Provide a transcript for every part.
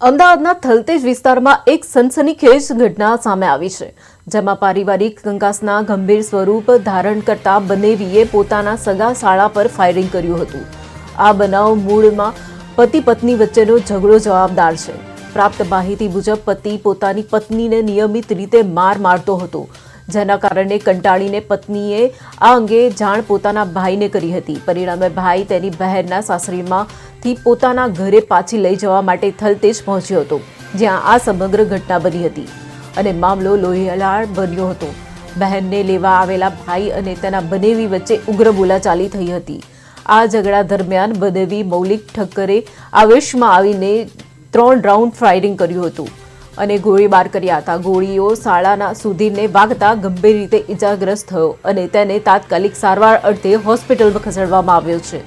અમદાવાદના થલતેજ વિસ્તારમાં એક સનસનીખેજ ઘટના સામે આવી છે, જેમાં પારિવારિક કંકાસના ગંભીર સ્વરૂપ ધારણ કરતા બનેવીએ પોતાના સગા શાળા પર ફાયરિંગ કર્યું હતું. આ બનાવ મૂળમાં પતિ પત્ની વચ્ચેનો ઝઘડો જવાબદાર છે. પ્રાપ્ત માહિતી મુજબ પતિ પોતાની પત્નીને નિયમિત રીતે માર મારતો હતો. જેના કારણે કંટાળીને પત્નીએ આ અંગે જાણ પોતાના ભાઈને કરી હતી. પરિણામે ભાઈ તેની બહેનના સાસરીમાંથી પોતાના ઘરે પાછી લઈ જવા માટે થલતેજ પહોંચ્યો હતો, જ્યાં આ સમગ્ર ઘટના બની હતી અને મામલો લોહિયાળ બન્યો હતો. બહેનને લેવા આવેલા ભાઈ અને તેના બનેવી વચ્ચે ઉગ્ર બોલાચાલી થઈ હતી. આ ઝઘડા દરમિયાન બનેવી મૌલિક ઠક્કરે આવેશમાં આવીને ત્રણ રાઉન્ડ ફાયરિંગ કર્યું હતું. અને ગોળીબાર કર્યા હતા. ગોળીઓ શાળાના સુધીરને વાગતા ગંભીર રીતે ઇજાગ્રસ્ત થયો અને તેને તાત્કાલિક સારવાર અર્થે હોસ્પિટલમાં ખસેડવામાં આવ્યો છે.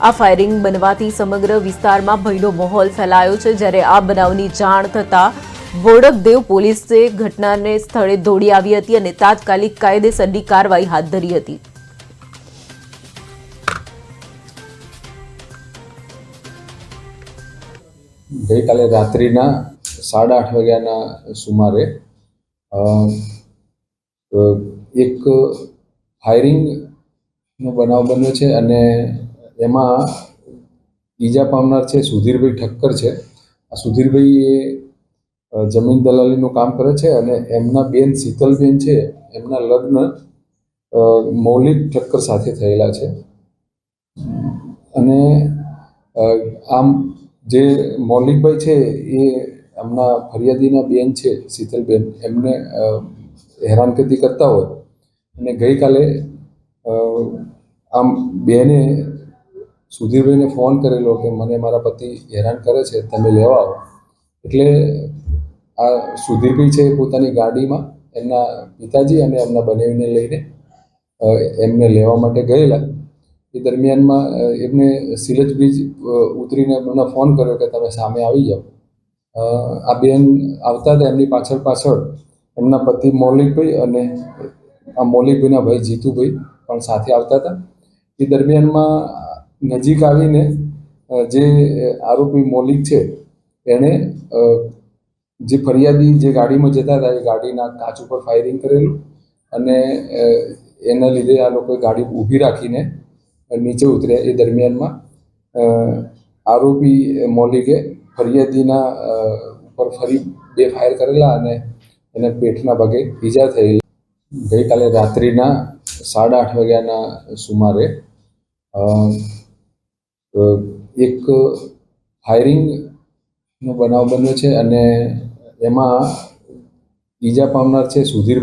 આ ફાયરિંગ બનવાથી સમગ્ર વિસ્તારમાં ભયનો માહોલ ફેલાયો છે. જ્યારે આ બનાવની જાણ થતાં બોડકદેવ પોલીસે ઘટનાને સ્થળે દોડી આવી હતી અને તાત્કાલિક કાયદેસરની કાર્યવાહી હાથ ધરી હતી. ગઈકાલે રાત્રિના સાડા આઠ વાગ્યાના સુમારે એક ફાયરિંગનો બનાવ બન્યો છે અને એમાં ઈજા પામનાર છે સુધીરભાઈ ઠક્કર છે. આ સુધીરભાઈ એ જમીન દલાલીનું કામ કરે છે અને એમના બેન શીતલબેન છે, એમના લગ્ન મૌલિક ઠક્કર સાથે થયેલા છે. અને આમ જે મૌલિકભાઈ છે એ એમના ફરિયાદીના બેન છે, શીતલબેન, એમને હેરાનગતિ કરતા હોય. અને ગઈકાલે આમ બેને સુધીરભાઈને ફોન કરેલો કે મને મારા પતિ હેરાન કરે છે, તમે લેવા આવો. એટલે આ સુધીરભાઈ છે પોતાની ગાડીમાં એમના પિતાજી અને એમના બનેવીને લઈને એમને લેવા માટે ગયેલા. એ દરમિયાનમાં એમને સિલજ બ્રિજ ઉતરીને એમને ફોન કર્યો કે તમે સામે આવી જાઓ. આ બેન આવતા હતા એમની પાછળ પાછળ. એમના પતિ મૌલિકભાઈ અને આ મૌલિકભાઈના ભાઈ જીતુભાઈ પણ સાથે આવતા હતા. એ દરમિયાનમાં નજીક આવીને જે આરોપી મૌલિક છે, એણે જે ફરિયાદી જે ગાડીમાં જતા હતા, એ ગાડીના કાચ ઉપર ફાયરિંગ કરેલું અને એના લીધે આ લોકોએ ગાડી ઊભી રાખીને નીચે ઉતર્યા. એ દરમિયાનમાં આરોપી મૌલિકે ફરિયાદીના ઉપર ફરી બે ફાયર કરેલા અને એને પેટના ભાગે ઈજા થયેલી. ગઈકાલે રાત્રિના સાડા આઠ વાગ્યાના સુમારે એક ફાયરિંગનો બનાવ બન્યો છે અને એમાં ઈજા પામનાર છે સુધીર